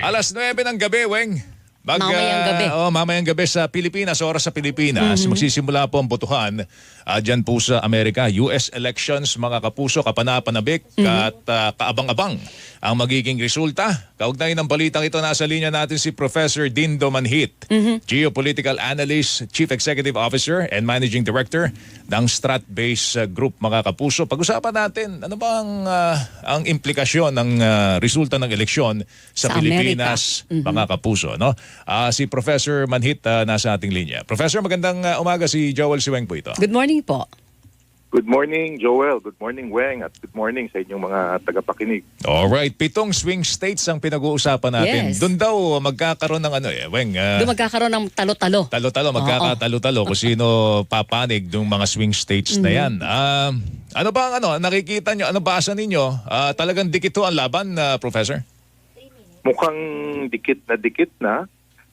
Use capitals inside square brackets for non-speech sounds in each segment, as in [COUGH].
Alas 9 ng gabi, Weng. Mag, Mamayang gabi. oh, mamayang gabi sa Pilipinas, oras sa Pilipinas. Mm-hmm. Magsisimula po ang botohan ah, dyan po sa Amerika. US elections, mga kapuso, kapanapanabik, Mm-hmm. at ah, kaabang-abang ang magiging resulta. Kaugnay ng balitang ito, nasa linya natin si Professor Dindo Manhit, Mm-hmm. Geopolitical Analyst, Chief Executive Officer, and Managing Director ng Stratbase ah, Group, mga kapuso. Pag-usapan natin, ano ba ang, ah, ang implikasyon ng ah, resulta ng eleksyon sa, Sa Pilipinas, mga kapuso. No? Ah, si Professor Manhit ah, nasa ating linya. Professor, magandang ah, umaga si Joel Siweng po ito. Good morning po. Good morning, Joel. Good morning, Weng. At good morning sa inyong mga tagapakinig. Alright, pitong swing states ang pinag-uusapan natin. Yes. Doon daw magkakaroon ng ano eh, Weng, ah, Doon magkakaroon ng talo-talo. talo-talo, magkakatalo-talo kung sino papanig ng mga swing states na yan. Ah, ano ba ang ano, nakikita nyo, ano basa ninyo? Ah, talagang dikit ho ang laban, ah, Professor? Mukhang dikit na dikit na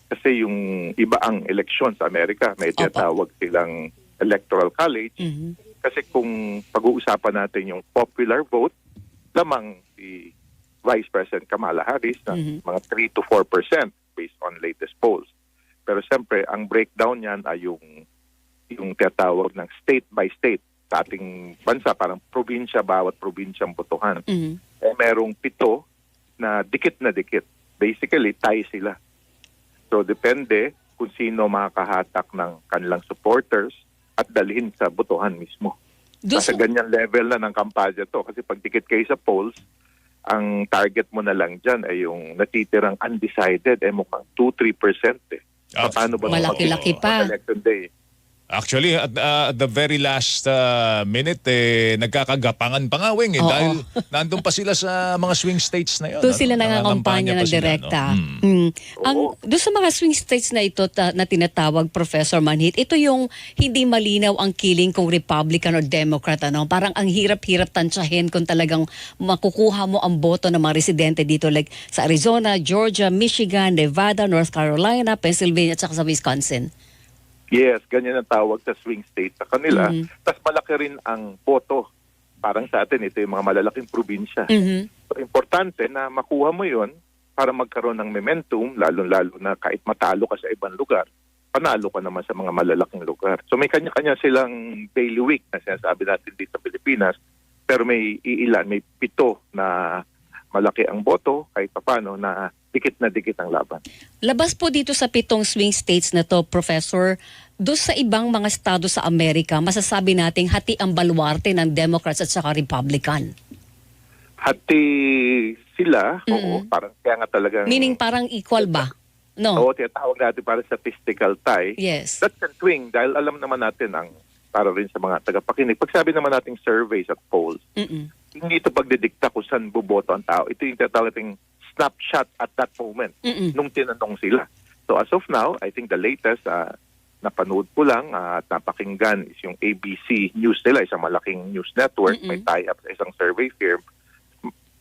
kasi yung iba ang eleksyon sa Amerika. May tinatawag silang electoral college. Mhm. Kasi kung pag-uusapan natin yung popular vote, lamang si Vice President Kamala Harris na Mhm. mga 3 to 4% based on latest polls. Pero siyempre, ang breakdown niyan ay yung yung tinatawag ng state by state sa ating bansa, parang probinsya, bawat probinsya ang botohan. Mhm. eh merong pito na dikit na dikit. Basically, tie sila. So depende kung sino makakahatak ng kanilang supporters at dalhin sa botohan mismo. Doon Kasi sa- ganyan level na ng kampanya to. Kasi pag dikit kayo sa polls, ang target mo na lang dyan ay yung natitirang undecided, eh mukhang 2-3% eh. Paano ba Malaki-laki pa. Election day. Actually, at, ah, at the very last ah, minute, eh, nagkakagapangan pa nga, Weng, eh, Oo. dahil nandun pa sila sa mga swing states na yun. Doon ano? sila Nangangampanya nangangampanya pa ng direkta. no? Hmm. Mm. Ang doon sa mga swing states na ito ta- na tinatawag Professor Manhit, ito yung hindi malinaw ang killing kung Republican or Democrat ano. Parang ang hirap-hirap tansyahin kung talagang makukuha mo ang boto ng mga residente dito like sa Arizona, Georgia, Michigan, Nevada, North Carolina, Pennsylvania at sa Wisconsin. Yes, ganyan ang tawag sa swing state sa kanila. Mhm. Tapos malaki rin ang boto. Parang sa atin, ito yung mga malalaking probinsya. Mhm. So, importante na makuha mo yon para magkaroon ng momentum, lalo-lalo na kahit matalo ka sa ibang lugar, panalo ka naman sa mga malalaking lugar. So may kanya-kanya silang daily week na sinasabi natin dito sa Pilipinas, pero may iilan, may pito na malaki ang boto kahit papano na dikit na dikit ang laban. Labas po dito sa pitong swing states na to, Professor, doon sa ibang mga estado sa Amerika, masasabi nating hati ang balwarte ng Democrats at saka Republican. Hati sila, Mm. oo, parang kaya nga talagang... Meaning parang equal ba? No? Oo, tinatawag natin para statistical tie. Yes. That can swing dahil alam naman natin ang para rin sa mga tagapakinig. Pag sabi naman nating surveys at polls, Mm-mm. hindi ito pagdidikta kung saan buboto ang tao. Ito yung tinatawag nating snapshot at that moment Mm-mm. nung tinanong sila. So as of now, I think the latest uh, napanood ko lang uh, at napakinggan is yung ABC News nila, isang malaking news network, Mm-mm. may tie-up sa isang survey firm.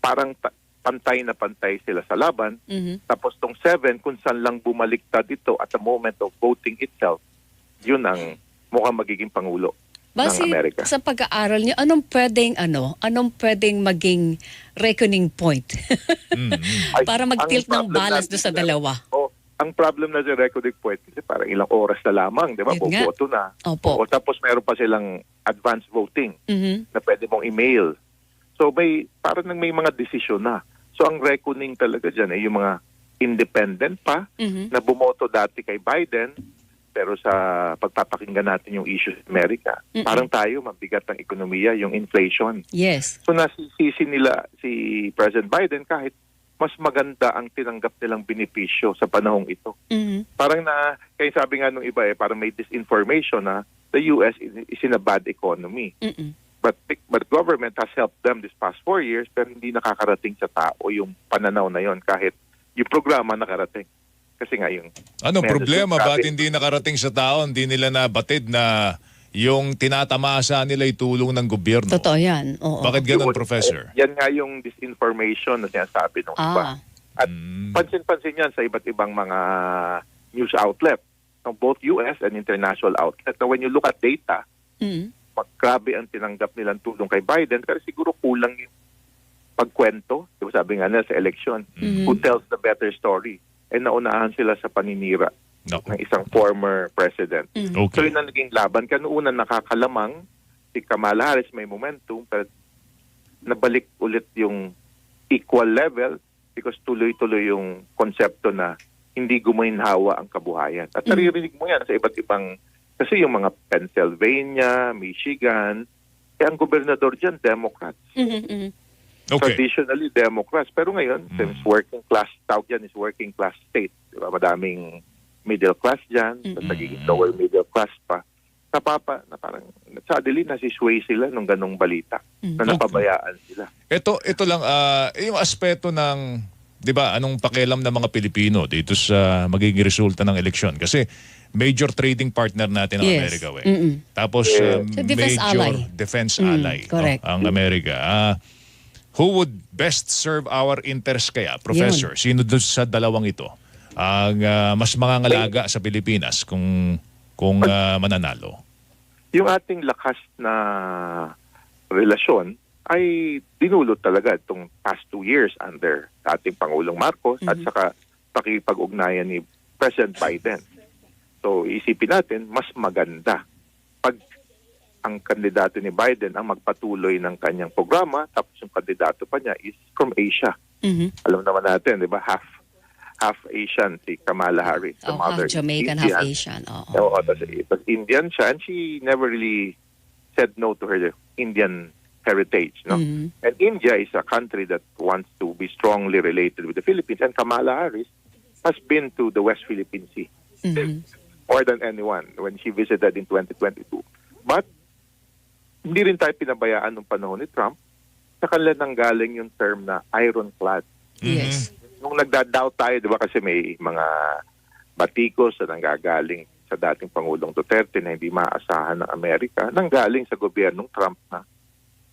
Parang ta- pantay na pantay sila sa laban. Mhm. Tapos tong seven, kung saan lang bumaliktad dito at the moment of voting itself, yun ang mukhang magiging pangulo Base ng Amerika. sa pag-aaral niyo, anong pwedeng ano, anong pwedeng maging reckoning point [LAUGHS] Mm, mm. Ay, para mag-tilt ng balance doon sa dalawa? Oh, ang problem na sa recording point kasi parang ilang oras na lamang, di ba? Boboto na. Opo. O, tapos meron pa silang advance voting Mhm. na pwede mong email. So may parang nang may mga desisyon na. So ang reckoning talaga dyan ay yung mga independent pa Mhm. na bumoto dati kay Biden pero sa pagpapakinggan natin yung issue sa Amerika, Mm-mm. parang tayo mabigat ang ekonomiya, yung inflation. Yes. So nasisisi nila si President Biden kahit mas maganda ang tinanggap nilang benepisyo sa panahong ito. Mhm. Parang na, kaya sabi nga nung iba eh, parang may disinformation na the US is, in a bad economy. Mm-mm. But but government has helped them this past four years pero hindi nakakarating sa tao yung pananaw na yon kahit yung programa nakarating. Kasi nga yung Anong problema? Ba't hindi nakarating sa tao? Hindi nila nabatid na yung tinatamasa nila ay tulong ng gobyerno? Totoo 'yan. Oo. Bakit ganun, yun, Professor? eh, yan nga yung disinformation na sinasabi ng iba. Ah. At Mm. pansin-pansin yan sa iba't ibang mga news outlet, ng both US and international outlet. Na when you look at data, mag- grabe ang tinanggap nilang tulong kay Biden, pero siguro kulang yung pagkwento, di ba sabi nga nila sa election, Mhm. who tells the better story. Eh naunahan sila sa paninira Naku. ng isang former president. So Okay. yun ang naging laban. Kanuuna nakakalamang si Kamala Harris may momentum pero nabalik ulit yung equal level because tuloy-tuloy yung konsepto na hindi gumainhawa ang kabuhayan. At Mm. naririnig mo yan sa iba't ibang, kasi yung mga Pennsylvania, Michigan, eh ang gobernador dyan, Democrats. Mhm, mhm. Okay. Traditionally, Democrats. Pero ngayon, Mm. since working class, tawag yan is working class state. Diba? Madaming middle class dyan, Mm. mm nagiging lower middle class pa. Napapa, na parang, suddenly, nasisway sila nung ganong balita Mm. na napabayaan sila. Ito ito lang ah, yung aspeto ng 'di ba anong pakialam ng mga Pilipino dito sa magiging resulta ng eleksyon kasi major trading partner natin ang Yes. Amerika we. Mm-mm. Tapos Yeah. ah, So, defense major ally. defense Mm, ally no, correct. ang Amerika. Ah, who would best serve our interest kaya, Professor? Sino doon sa dalawang ito ang ah, mas mangangalaga sa Pilipinas kung kung ah, mananalo? Yung ating lakas na relasyon ay dinulot talaga itong past two years under ating Pangulong Marcos at Mhm. saka pakipag-ugnayan ni President Biden. So isipin natin, mas maganda pag ang kandidato ni Biden ang magpatuloy ng kanyang programa tapos yung kandidato pa niya is from Asia. Mhm. Alam naman natin, di ba, half half Asian si Kamala Harris. Oh, half mother Jamaican, Indian. half Asian. Oo. Oo, tapos, tapos Indian siya and she never really said no to her Indian heritage. No? Mhm. And India is a country that wants to be strongly related with the Philippines and Kamala Harris has been to the West Philippine Sea Mhm. more than anyone when she visited in 2022. But hindi rin tayo pinabayaan nung panahon ni Trump sa kanila nanggaling yung term na ironclad. Yes. Nung nagda-doubt tayo, di ba kasi may mga batikos na nanggagaling sa dating Pangulong Duterte na hindi maaasahan ng Amerika, nanggaling sa gobyernong Trump na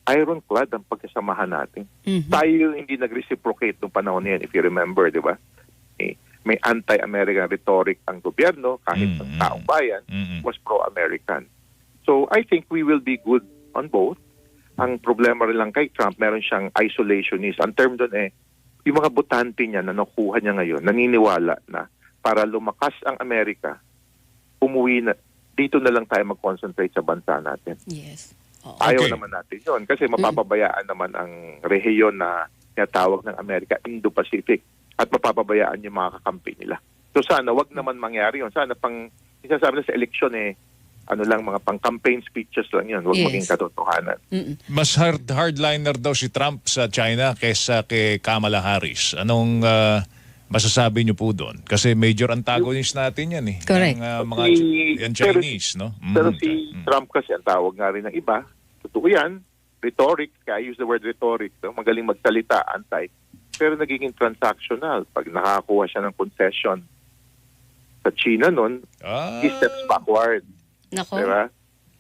ironclad ang pagkasamahan natin. Mhm. Tayo hindi nag-reciprocate nung panahon na yan, if you remember, di ba? Eh, may anti-American rhetoric ang gobyerno kahit ang Mm, taong bayan Mm-mm. was pro-American. So I think we will be good on both. Ang problema rin lang kay Trump, meron siyang isolationist. Ang term doon eh, yung mga botante niya na nakuha niya ngayon, naniniwala na para lumakas ang Amerika, umuwi na, dito na lang tayo mag-concentrate sa bansa natin. Yes. Oo. Ayaw Okay. naman natin yun kasi mapapabayaan naman ang rehiyon na tinatawag ng Amerika, Indo-Pacific at mapapabayaan yung mga kakampi nila. So sana wag naman mangyari yun. Sana pang, isasabi na sa eleksyon eh, ano lang, mga pang-campaign speeches lang yun. Huwag Yes. maging katotohanan. Mm-mm. Mas hard hardliner daw si Trump sa China kaysa kay Kamala Harris. Anong ah, masasabi niyo po doon? Kasi major antagonist natin yan eh. Correct. Yung, ah, mga Si- yan pero- Chinese, no? Mm. Pero si Mm. Trump kasi ang tawag nga rin ng iba, totoo yan, rhetoric, kaya I use the word rhetoric, no? magaling magsalita, anti, pero nagiging transactional. Pag nakakuha siya ng concession sa China noon, Ah, he steps backward. Nako. Di ba?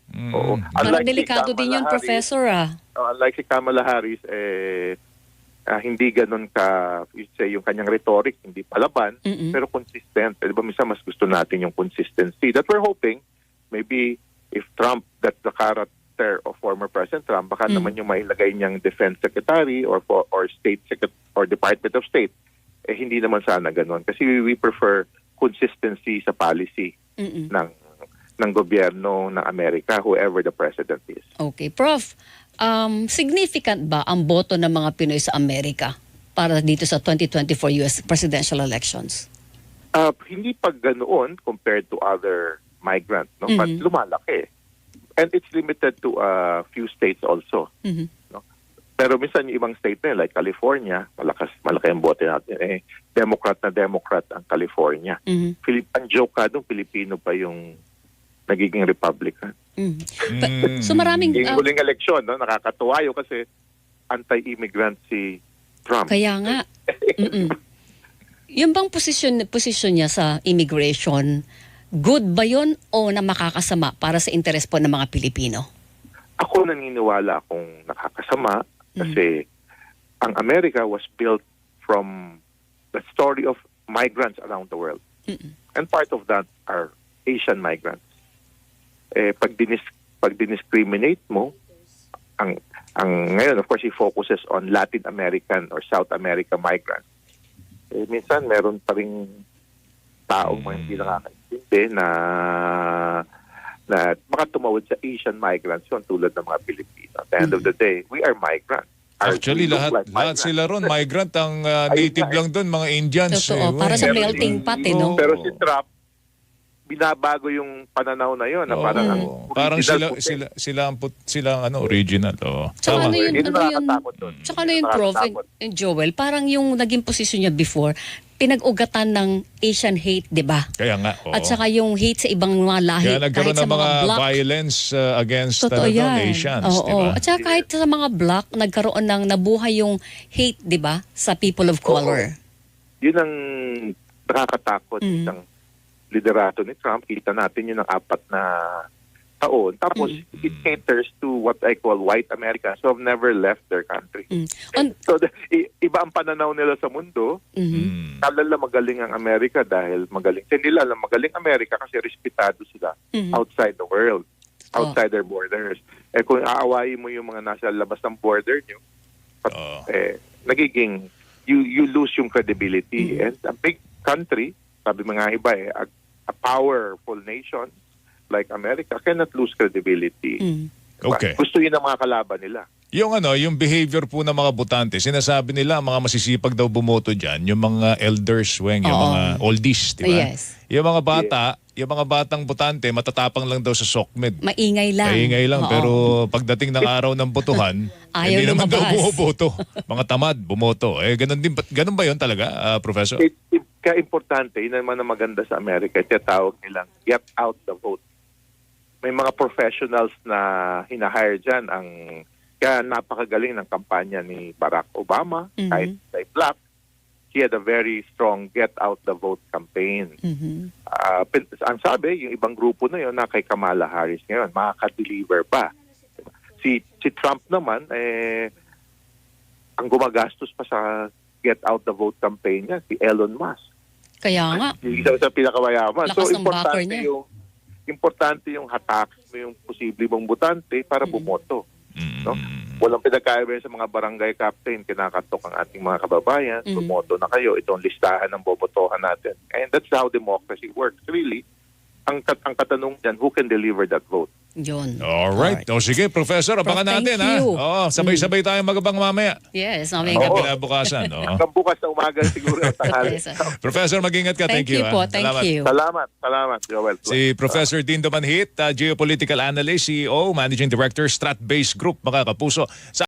mm. Oo. Parang Unlike si delikado din yun, Harris, Professor, ah. uh, unlike si Kamala Harris, eh, ah, hindi ganun ka, you say, yung kanyang rhetoric, hindi palaban, Mm-mm. pero consistent. Eh, Di ba, minsan mas gusto natin yung consistency that we're hoping, maybe if Trump, that's the character of former President Trump, baka Mm. naman yung mailagay niyang defense secretary or for, or state secret or Department of State, eh hindi naman sana ganun. Kasi we, we prefer consistency sa policy Mm-mm. ng ng gobyerno ng Amerika, whoever the president is. Okay. Prof, um, significant ba ang boto ng mga Pinoy sa Amerika para dito sa 2024 US presidential elections? Uh, hindi pa ganoon compared to other migrants, no? But Mhm. lumalaki. And it's limited to a few states also. Mhm. Pero minsan yung ibang state na like California, malakas, malaki ang bote natin. Eh, Democrat na Democrat ang California. Mhm. Philip, ang joke ka doon, Pilipino pa yung nagiging Republican. Mhm. Mm. So maraming Yung ah, huling eleksyon, no, nakakatuwa yun kasi anti-immigrant si Trump. kaya nga. Yung bang posisyon posisyon niya sa immigration, good ba 'yon o na makakasama para sa interes po ng mga Pilipino? Ako naniniwala akong nakakasama kasi ang Amerika was built from the story of migrants around the world. Mm-mm. And part of that are Asian migrants. Eh, pag, dinis, pag diniscriminate mo, ang Ang ngayon, of course, he focuses on Latin American or South America migrants. Eh, minsan, meron pa rin taong mga hindi nakakaintindi na na baka tumawid sa Asian migrants yun tulad ng mga Pilipino. At the end of the day, we are migrants. Our- Actually, lahat, like lahat migrants. sila ron, migrant. Ang [LAUGHS] uh, native lang doon, mga Indians. Totoo, eh, para sa melting pot eh, no? Pero si Trump, binabago yung pananaw na yun. Na Oo. parang, ang parang sila, puti. sila, sila, ang put, sila ang ano, original. Oh. Tsaka ano yun, Yun ang ano yun, nakakatakot tsaka ano yun, Prof, Nakakatakot. and Joel, parang yung naging posisyon niya before, pinag-ugatan ng Asian hate, di ba? Kaya nga. oo. At saka yung hate sa ibang mga lahi, Kaya nagkaroon kahit sa ng mga, black. violence uh, against Totoo uh, yan. Asians. Oo. di ba? At saka kahit sa mga black, nagkaroon ng nabuhay yung hate, di ba, sa people of color. Yun ang nakakatakot. Mm. Isang liderato ni Trump. Kita natin yun ng apat na taon. Tapos, Mm. it caters to what I call white Americans who have never left their country. Mm. On, So, iba ang pananaw nila sa mundo. mhm. Mm. Kala nila magaling ang Amerika dahil magaling. Kasi nila alam magaling Amerika kasi respetado sila Mhm. outside the world, Oh. outside their borders. Eh kung aawayin mo yung mga nasa labas ng border nyo, Oo. eh, nagiging, you you lose yung credibility. Mm. And a big country, sabi mga iba eh, a, powerful nation like America cannot lose credibility. Mm. Diba? Okay. Gusto yun ng mga kalaban nila. Yung ano, yung behavior po ng mga botante, sinasabi nila mga masisipag daw bumoto diyan, yung mga elders, weng, yung Oo. mga oldies, di ba? Yes. Yung mga bata, yung mga batang botante, matatapang lang daw sa SOCMED. Maingay lang. Maingay lang, Oo. pero pagdating ng araw ng botohan, [LAUGHS] Ayaw hindi naman daw lumabas. bumoboto. Mga tamad, bumoto. Eh, ganun, din, ba- ganun ba yun talaga, ah, Professor? It, kaya importante, yun naman ang maganda sa Amerika, tinatawag nilang get out the vote. May mga professionals na hinahire dyan. Ang, kaya napakagaling ng kampanya ni Barack Obama, Mhm. kahit kay Black. He had a very strong get out the vote campaign. Mhm. Ah, pin- ang sabi, yung ibang grupo na yun na kay Kamala Harris ngayon, makaka-deliver pa. Si, si Trump naman, eh, ang gumagastos pa sa get out the vote campaign niya, si Elon Musk. Kaya nga. Yung isa sa pinakamayaman. Lakas so, ng importante niya. yung importante yung hatak mo yung posible mong butante para bumoto. Mm. No? Walang pinagkaiba sa mga barangay captain, kinakatok ang ating mga kababayan, Mhm. bumoto na kayo, itong listahan ng bobotohan natin. And that's how democracy works. Really, ang, kat- ang katanong dyan, who can deliver that vote? Yun. Alright. O sige, Professor, abangan Prof, thank natin ha. you. Oo, sabay-sabay tayong magabang mamaya. Yes, Hanggang mamaya Oo. kinabukasan. [LAUGHS] oo. Hanggang bukas na umaga siguro ang [LAUGHS] tanghali. Yes. Professor, mag-ingat ka. Thank, Thank you ha. po, thank Salamat. you. Salamat, salamat, Joel. Si Professor Dindo Manhit, uh, Geopolitical Analyst, CEO, Managing Director, Strat-Based Group, mga kapuso. Sa